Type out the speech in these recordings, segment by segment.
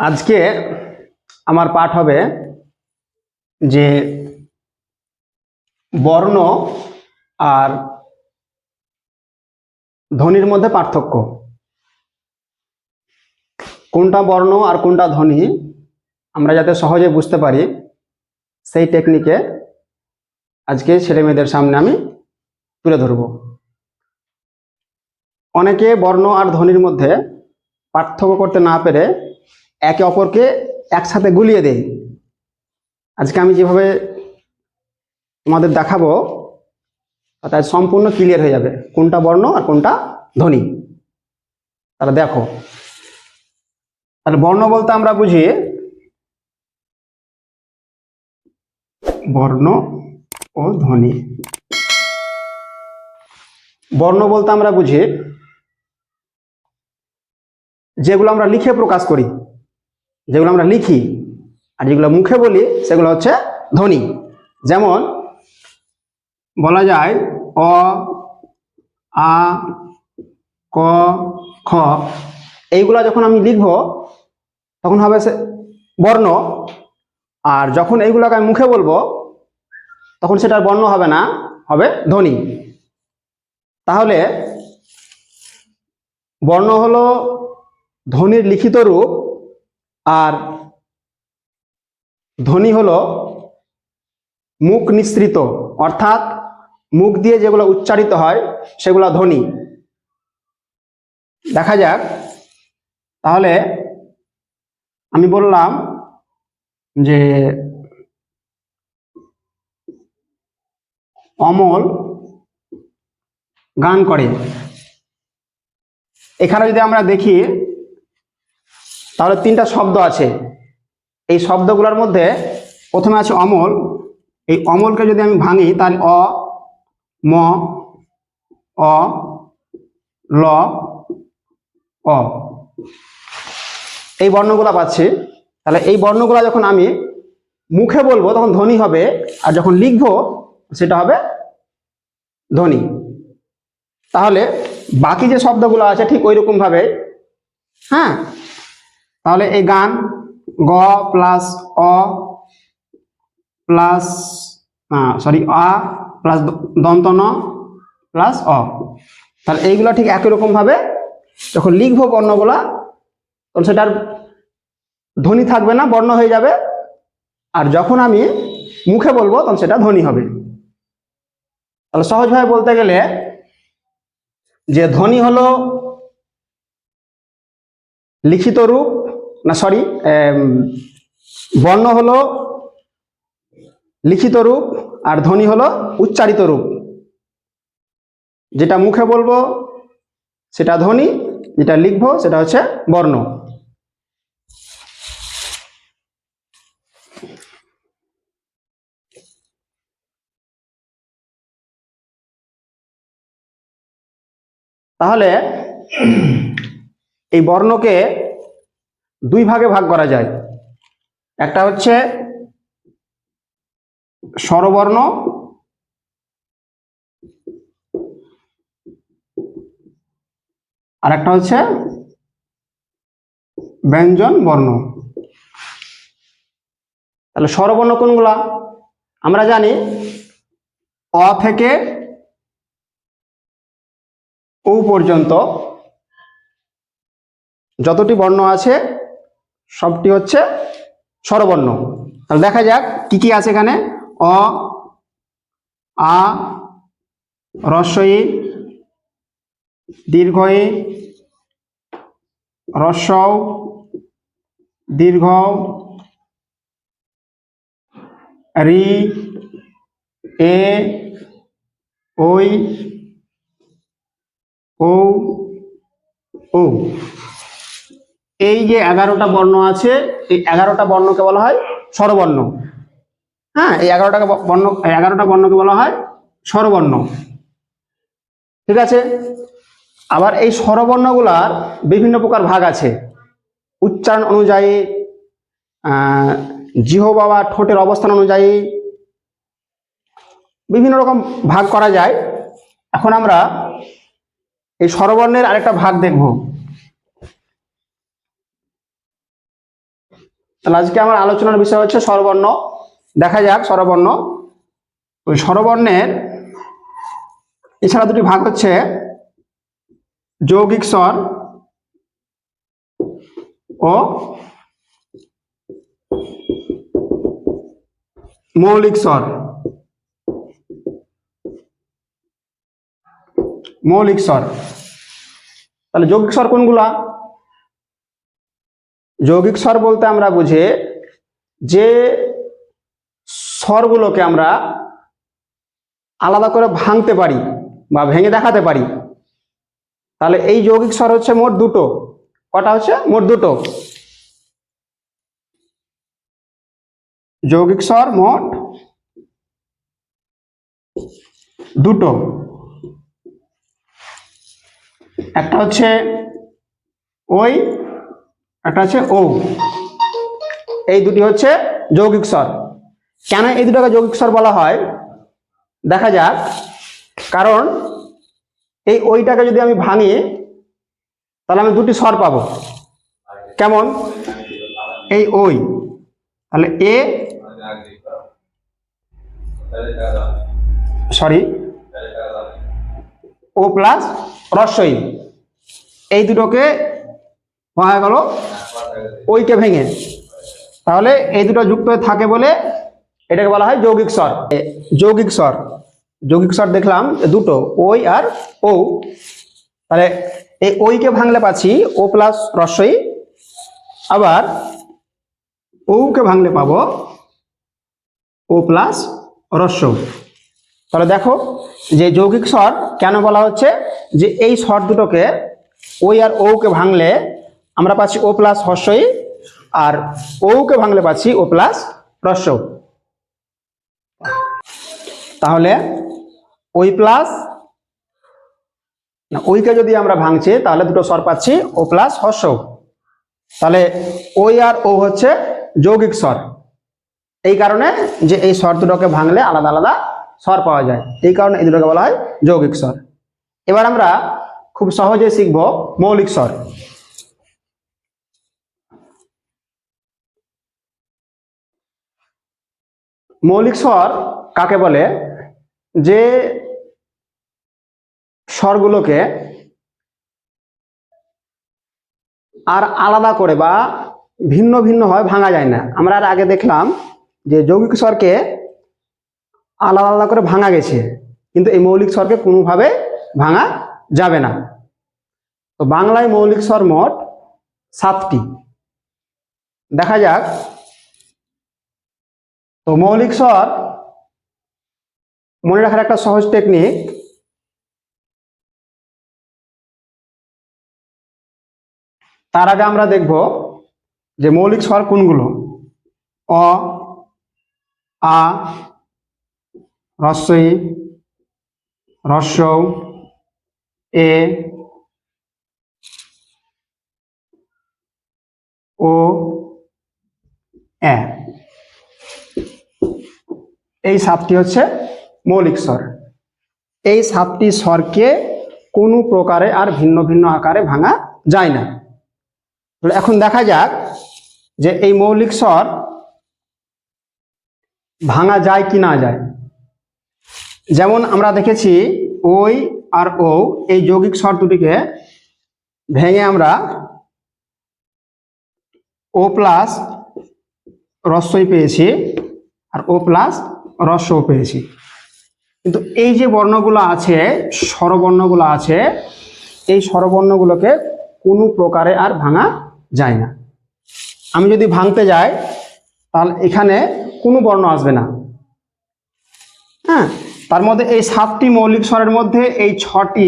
আজকে আমার পাঠ হবে যে বর্ণ আর ধ্বনির মধ্যে পার্থক্য। কোনটা বর্ণ আর কোনটা ধ্বনি আমরা যাতে সহজে বুঝতে পারি সেই টেকনিকে আজকে ছেলে মেয়েদের সামনে আমি তুলে ধরব। অনেকে বর্ণ আর ধ্বনির মধ্যে পার্থক্য করতে না পেরে একে অপরকে একসাথে গুলিয়ে দেয় আজকে আমি যেভাবে তোমাদের দেখাবো তাই সম্পূর্ণ ক্লিয়ার হয়ে যাবে কোনটা বর্ণ আর কোনটা ধ্বনি। তাহলে দেখো, তাহলে বর্ণ বলতে আমরা বুঝি বর্ণ ও ধ্বনি। বর্ণ বলতে আমরা বুঝি যেগুলো আমরা লিখে প্রকাশ করি। যেগুলো আমরা লিখি আর যেগুলো মুখে বলি, সেগুলো হচ্ছে ধ্বনি। যেমন বলা যায় অ, আ, ক, খ। এইগুলা যখন আমি লিখব, তখন হবে সে বর্ণ। আর যখন এইগুলোকে আমি মুখে বলব, তখন সেটার বর্ণ হবে না, হবে ধ্বনি। তাহলে বর্ণ হলো ধ্বনির লিখিত রূপ আর ধ্বনি হলো মুখ নিঃসৃত, অর্থাৎ মুখ দিয়ে যেগুলো উচ্চারিত হয় সেগুলো ধ্বনি। দেখা যাক। তাহলে আমি বললাম যে অমল গান করে। এখানে যদি আমরা দেখি তাহলে তিনটা শব্দ আছে। এই শব্দগুলোর মধ্যে প্রথমে আছে অমল। এই অমলকে যদি আমি ভাঙি, তাহলে অ, ম, অ, ল, অ। এই বর্ণগুলা পাচ্ছি। তাহলে এই বর্ণগুলো যখন আমি মুখে বলব, তখন ধ্বনি হবে। আর যখন লিখব, সেটা হবে ধ্বনি। তাহলে বাকি যে শব্দগুলো আছে, ঠিক ওই রকম ভাবে হ্যাঁ? তাহলে এই গান গ প্লাস অ প্লাস সরি আ প্লাস দন্ত ন প্লাস অ। তাহলে এইগুলো ঠিক একই রকম ভাবে যখন লিখব বর্ণগুলা তখন সেটার ধ্বনি থাকবে না, বর্ণ হয়ে যাবে। আর যখন আমি মুখে বলব, তখন সেটা ধ্বনি হবে। তাহলে সহজভাবে বলতে গেলে যে ধ্বনি হলো লিখিত রূপ না সরি বর্ণ হলো লিখিত রূপ আর ধ্বনি হলো উচ্চারিত রূপ। যেটা মুখে বলব, সেটা ধ্বনি, যেটা লিখব, সেটা হচ্ছে বর্ণ। তাহলে এই বর্ণকে দুই ভাগে ভাগ করা যায়। একটা হচ্ছে স্বরবর্ণ, আর একটা হচ্ছে ব্যঞ্জন বর্ণ। তাহলে স্বরবর্ণ কোনগুলা? আমরা জানি অ থেকে ও পর্যন্ত যতটি বর্ণ আছে সবটি হচ্ছে স্বরবর্ণ। তাহলে দেখা যাক কি কি আছে এখানে। অ, আ রস্বই দীর্ঘই রস্বও দীর্ঘ রি, এ ওই ও ও এই যে এগারোটা বর্ণ আছে, এই এগারোটা বর্ণকে বলা হয় স্বরবর্ণ। হ্যাঁ এই এগারোটা বর্ণ এগারোটা বর্ণকে বলা হয় স্বরবর্ণ। ঠিক আছে? আবার এই স্বরবর্ণগুলার বিভিন্ন প্রকার ভাগ আছে। উচ্চারণ অনুযায়ী জিহ বাবা ঠোঁটের অবস্থান অনুযায়ী বিভিন্ন রকম ভাগ করা যায়। এখন আমরা এই স্বরবর্ণের আরেকটা ভাগ দেখব। তাহলে আজকে আমার আলোচনার বিষয় হচ্ছে স্বরবর্ণ। দেখা যাক স্বরবর্ণ। ওই স্বরবর্ণের এছাড়া দুটি ভাগ হচ্ছে যৌগিক স্বর ও মৌলিক স্বর। মৌলিক স্বর। তাহলে যৌগিক স্বর কোনগুলা? যৌগিক স্বর বলতে আমরা বুঝি যে স্বরগুলোকে আমরা আলাদা করে ভাঙতে পারি বা ভেঙে দেখাতে পারি। তাহলে এই যৌগিক স্বর হচ্ছে মোট দুটো। কটা হচ্ছে? মোট দুটো। যৌগিক স্বর মোট দুটো। একটা হচ্ছে ওই একটা হচ্ছে ও। এই দুটি হচ্ছে যৌগিক স্বর। কেন এই দুটোকে যৌগিক স্বর বলা হয়? দেখা যাক। কারণ এই ওইটাকে যদি আমি ভাঙি, তাহলে আমি দুটি স্বর পাবো। কেমন? এই ওই। তাহলে এ সরি, ও প্লাস রস্বই। এই দুটোকে হয়ে গেল। ওইকে ভেঙে। তাহলে এই দুটো যুক্ত থাকে বলে এটাকে বলা হয় যৌগিক স্বর। যৌগিক স্বর। যৌগিক স্বর দেখলাম দুটো, ওই আর ও। তাহলে এই ওইকে ভাঙলে পাচ্ছি, ও প্লাস রস্বই আবার ওকে ভাঙলে পাবো ও প্লাস রস্য তাহলে দেখো যে যৌগিক স্বর কেন বলা হচ্ছে? যে এই স্বর দুটোকে ওই আর ওকে ভাঙলে আমরা পাচ্ছি ও প্লাস হর্ষই, আর ওকে ভাঙলে পাচ্ছি ও প্লাস রস্য তাহলে ওই প্লাস ওইকে যদি আমরা ভাঙছি, তাহলে দুটো স্বর পাচ্ছি ও প্লাস হর্ষ তাহলে ওই আর ও হচ্ছে যৌগিক স্বর। এই কারণে যে এই স্বর দুটোকে ভাঙলে আলাদা আলাদা স্বর পাওয়া যায়। এই কারণে এই দুটোকে বলা হয় যৌগিক স্বর। এবার আমরা খুব সহজে শিখব মৌলিক স্বর। মৌলিক স্বর কাকে বলে? যে স্বরগুলোকে আর আলাদা করে বা ভিন্ন ভিন্ন হয়, ভাঙা যায় না। আমরা আর আগে দেখলাম যে যৌগিক স্বরকে আলাদা আলাদা করে ভাঙা গেছে, কিন্তু এই মৌলিক স্বরকে কোনোভাবে ভাঙা যাবে না। তো বাংলায় মৌলিক স্বর মোট সাতটি। দেখা যাক তো মৌলিক স্বর, মনে রাখার একটা সহজ টেকনিক তার আগে আমরা দেখব যে মৌলিক স্বর কোনগুলো? অ, আ রস্বই রস্য, এ, ও এই সাতটি হচ্ছে মৌলিক স্বর। এই সাতটি স্বরকে কোনো প্রকারে আর ভিন্ন ভিন্ন আকারে ভাঙা যায় না। এখন দেখা যাক যে এই মৌলিক স্বর ভাঙা যায় কি না যায়। যেমন আমরা দেখেছি ওই আর ও এই যৌগিক স্বর দুটিকে ভেঙে আমরা ও প্লাস রস্বই পেয়েছি। আর ও প্লাস রস্যও পেয়েছি। কিন্তু এই যে বর্ণগুলো আছে, স্বরবর্ণগুলো আছে, এই স্বরবর্ণগুলোকে কোনো প্রকারে আর ভাঙা যায় না। আমি যদি ভাঙতে যাই, তাহলে এখানে কোনো বর্ণ আসবে না। হ্যাঁ তার মধ্যে এই সাতটি মৌলিক স্বরের মধ্যে এই ছটি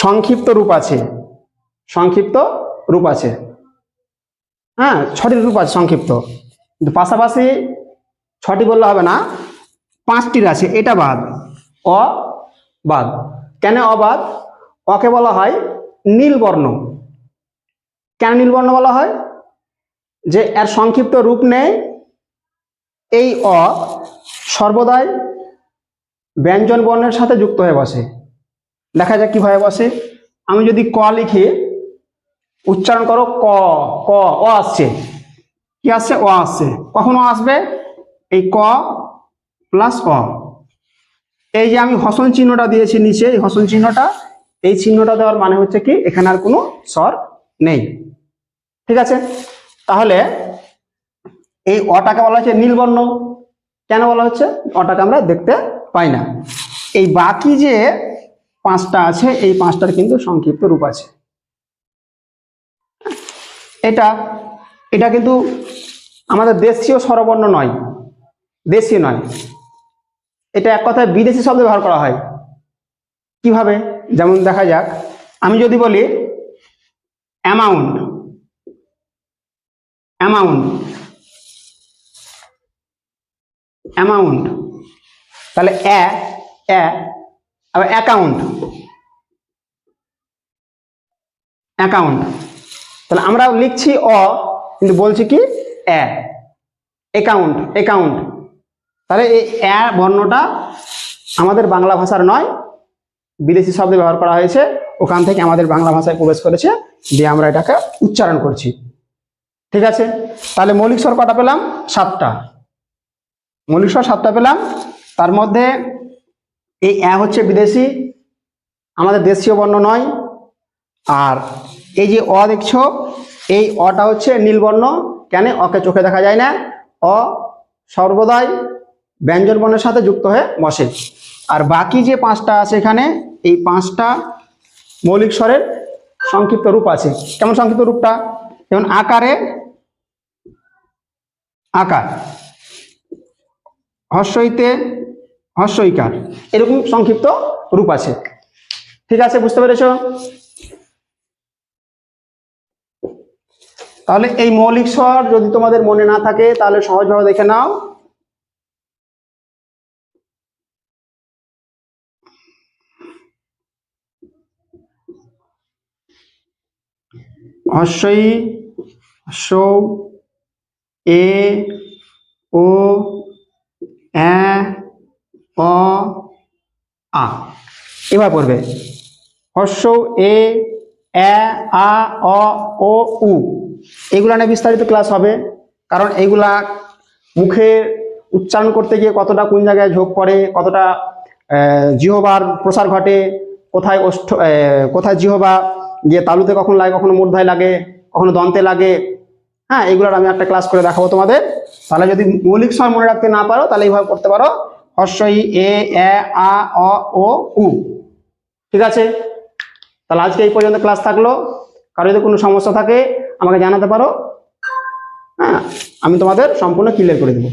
সংক্ষিপ্ত রূপ আছে। সংক্ষিপ্ত রূপ আছে। হ্যাঁ ছটির রূপ আছে সংক্ষিপ্ত। কিন্তু পাশাপাশি ছটি বললে হবে না পাঁচটির আছে, এটা বাদ, অ বাদ। কেন অবাদ অকে বলা হয় নীলবর্ণ কেন নীলবর্ণ বলা হয়? যে এর সংক্ষিপ্ত রূপ নেই, এই অ সর্বদাই ব্যঞ্জন বর্ণের সাথে যুক্ত হয়ে বসে। দেখা যাক কীভাবে বসে। আমি যদি ক লিখি উচ্চারণ করো ক ক ও আসছে। কি আসছে? ও আসছে। কখন আসবে? এই ক প্লাস অ। এই যে আমি হসন চিহ্নটা দিয়েছি নিচে, এই হসন চিহ্নটা, এই চিহ্নটা দেওয়ার মানে হচ্ছে কি, এখানে আর কোনো স্বর নেই। ঠিক আছে? তাহলে এই অটাকে বলা হচ্ছে নীলবর্ণ। কেন বলা হচ্ছে? অটাকে আমরা দেখতে পাই না। এই বাকি যে পাঁচটা আছে, এই পাঁচটার কিন্তু সংক্ষিপ্ত রূপ আছে। এটা এটা কিন্তু আমাদের দেশীয় স্বরবর্ণ নয়, দেশীয় নয়। এটা এক কথায় বিদেশি শব্দ ব্যবহার করা হয়। কীভাবে? যেমন দেখা যাক। আমি যদি বলি, অ্যামাউন্ট অ্যামাউন্ট অ্যামাউন্ট, তাহলে অ্যা অ্যাকাউন্ট অ্যাকাউন্ট। তাহলে আমরা লিখছি অ, কিন্তু বলছি কি? অ্যা অ্যাকাউন্ট অ্যাকাউন্ট তাহলে এই অ্যা বর্ণটা আমাদের বাংলা ভাষার নয়, বিদেশি শব্দে ব্যবহার করা হয়েছে। ওখান থেকে আমাদের বাংলা ভাষায় প্রবেশ করেছে, দিয়ে আমরা এটাকে উচ্চারণ করছি। ঠিক আছে? তাহলে মৌলিক স্বর কটা পেলাম? সাতটা। মৌলিক স্বর সাতটা পেলাম। তার মধ্যে এই অ্যা হচ্ছে বিদেশি, আমাদের দেশীয় বর্ণ নয়। আর এই যে অ দেখছ, এই অটা হচ্ছে নীলবর্ণ। কেন? অকে চোখে দেখা যায় না। অ সর্বদাই ব্যঞ্জন বর্ণের সাথে যুক্ত হয়ে বসে। আর বাকি যে পাঁচটা আছে এখানে, এই পাঁচটা মৌলিক স্বরের সংক্ষিপ্ত রূপ আছে। কেমন সংক্ষিপ্ত রূপটা? যেমন আকারে আকার, হর্ষইতে হর্ষইকার, এরকম সংক্ষিপ্ত রূপ আছে। ঠিক আছে, বুঝতে পেরেছ? তাহলে এই মৌলিক স্বর যদি তোমাদের মনে না থাকে, তাহলে সহজভাবে দেখে নাও। হর্ষই সৌ এ, ও এ অ, আ। এবার পড়বে। হর্ষ এ এ আ, অ, ও, উ। এগুলা নিয়ে বিস্তারিত ক্লাস হবে। কারণ এইগুলা মুখে উচ্চারণ করতে গিয়ে কতটা কোন জায়গায় ঝোঁক পড়ে, কতটা জিহবার প্রসার ঘটে, কোথায় ওষ্ঠ কোথায় জিহবা, গিয়ে তালুতে কখন লাগে, কখনো মূর্ধায় লাগে, কখনো দন্তে লাগে। হ্যাঁ এগুলোর আমি একটা ক্লাস করে দেখাবো তোমাদের। তাহলে যদি মৌলিক সময় মনে রাখতে না পারো, তাহলে এইভাবে করতে পারো। হর্ষই এ এ, আ, অ, ও, উ। ঠিক আছে? তাহলে আজকে এই পর্যন্ত ক্লাস থাকল। কারও যদি কোনো সমস্যা থাকে আমাকে জানাতে পারো? হ্যাঁ আমি তোমাদের সম্পূর্ণ ক্লিয়ার করে দেবো।